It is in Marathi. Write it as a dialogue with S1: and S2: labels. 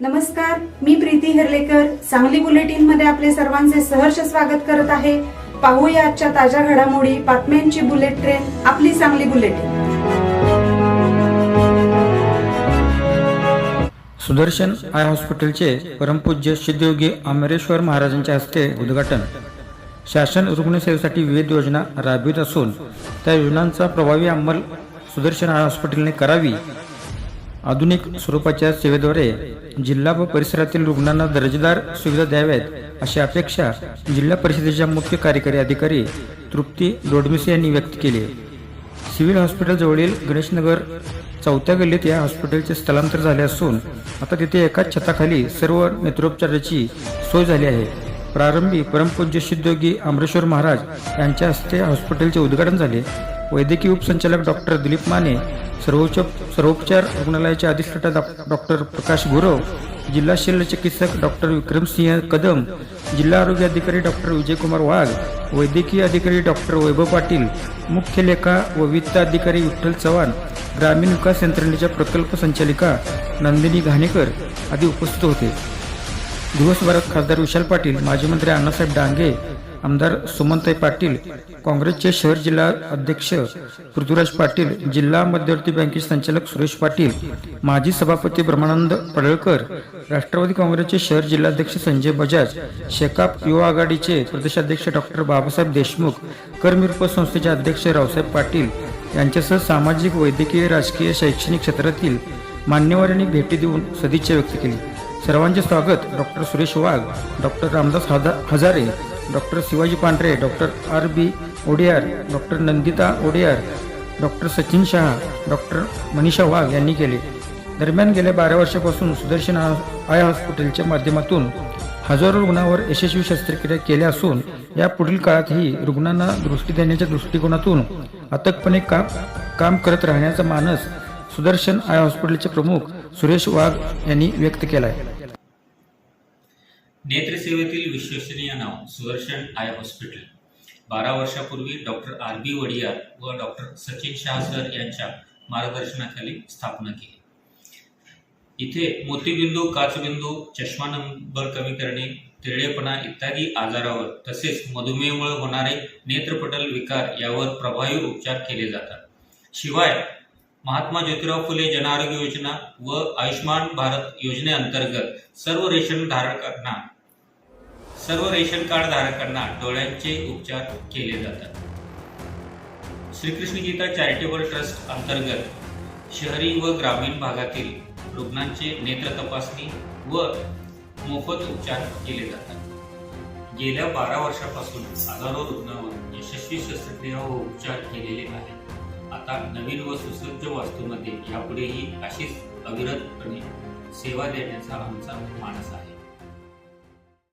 S1: नमस्कार मी प्रीती हिरलेकर. सांगली बुलेटिनमध्ये आपले सर्वांचे सहर्ष स्वागत करत आहे. पाहूया आजच्या ताज्या घडामोडी बातम्यांची बुलेट ट्रेन आपली सांगली बुलेटिन.
S2: सुदर्शन आय हॉस्पिटलचे परमपूज्य सिद्धयोगी अमरेश्वर महाराजांच्या हस्ते उद्घाटन. शासन रुग्णसेवेसाठी विविध योजना राबवित असून त्या योजनांचा प्रभावी अंमल सुदर्शन आय हॉस्पिटलने करावी आधुनिक स्वरूपाच्या सेवेद्वारे जिल्हा व परिसरातील रुग्णांना दर्जेदार सुविधा द्याव्यात अशी अपेक्षा जिल्हा परिषदेच्या मुख्य कार्यकारी अधिकारी तृप्ती डोडमिसे यांनी व्यक्त केली. सिव्हिल हॉस्पिटलजवळील गणेशनगर चौथ्या गल्लीत या हॉस्पिटलचे स्थलांतर झाले असून आता तिथे एकाच छताखाली सर्व नेत्रोपचाराची सोय झाली आहे. प्रारंभी परमपूज्य सिद्धयोगी अमरेश्वर महाराज यांच्या हस्ते हॉस्पिटलचे उद्घाटन झाले. वैद्यकीय उपसंचालक डॉक्टर दिलीप माने सर्वोच्च सर्वोपचार रुग्णालयाचे अधिष्ठाता डॉक्टर प्रकाश गुरव जिल्हा शल्य चिकित्सक डॉक्टर विक्रमसिंह कदम जिल्हा आरोग्य अधिकारी डॉक्टर विजयकुमार वाघ वैद्यकीय अधिकारी डॉक्टर वैभव पाटील मुख्य लेखा व वित्त अधिकारी विठ्ठल चव्हाण ग्रामीण विकास यंत्रणेच्या प्रकल्प संचालिका नंदिनी घाणेकर आदी उपस्थित होते. दिवसभरात खासदार विशाल पाटील माजी मंत्री अण्णासाहेब डांगे आमदार सुमनताई पाटील काँग्रेसचे शहर जिल्हा अध्यक्ष पृथ्वीराज पाटील जिल्हा मध्यवर्ती बँकेचे संचालक सुरेश पाटील माजी सभापती ब्रह्मानंद पडळकर राष्ट्रवादी काँग्रेसचे शहर जिल्हाध्यक्ष संजय बजाज शेकाप युवा आघाडीचे प्रदेशाध्यक्ष डॉक्टर बाबासाहेब देशमुख करमिरप संस्थेचे अध्यक्ष रावसाहेब पाटील यांच्यासह सामाजिक वैद्यकीय राजकीय शैक्षणिक क्षेत्रातील मान्यवरांनी भेटी देऊन सदिच्छा व्यक्त केली. सर्वांचे स्वागत doctor Suresh Wagh doctor Ramdas Hazare doctor Shivaji Pandhare doctor R B Odiyar doctor Nandita Odiyar doctor Sachin Shah doctor Manisha Wagh यांनी केले. दरम्यान गेल्या बारा वर्षापासून सुदर्शन आय हॉस्पिटलच्या माध्यमातून हजारो रुग्णांवर यशस्वी शस्त्रक्रिया केल्या असून या पुढील काळातही रुग्णांना दृष्टी देण्याच्या दृष्टिकोनातून अथकपणे काम काम करत राहण्याचा मानस सुदर्शन आय हॉस्पिटलचे प्रमुख सुरेश वाघ यांनी व्यक्त केला आहे
S3: नेत्रसेवेतील विश्वसनीय नाव सुदर्शन आय हॉस्पिटल. बारा वर्षापूर्वी डॉक्टर आर बी वडियार व डॉक्टर सचिन शाह सर यांच्या मार्गदर्शनाखाली स्थापना केली. इथे मोतीबिंदू काचबिंदू चष्मा नंबर कमी करणे तिरळेपणा इत्यादी आजारावर तसेच मधुमेहमुळे होणारे नेत्रपटल विकार यावर प्रभावी उपचार केले जातात. शिवाय महात्मा ज्योतिराव फुले जनआरोग्य योजना व आयुष्मान भारत योजनेअंतर्गत सर्व रेशन धारकांना सर्व रेशन कार्ड धारकांना डोळ्यांचे उपचार केले जातात. श्रीकृष्ण गीता चॅरिटेबल ट्रस्ट अंतर्गत शहरी व ग्रामीण भागातील रुग्णांचे नेत्र तपासणी व मोफत उपचार केले जातात. गेल्या बारा वर्षापासून हजारो रुग्णांवर यशस्वी शस्त्रक्रिया व उपचार केलेले आहेत. आता नवीन व सुसज्ज वास्तूमध्ये यापुढेही अशीच अविरतपणे सेवा देण्याचा आमचा मानस आहे.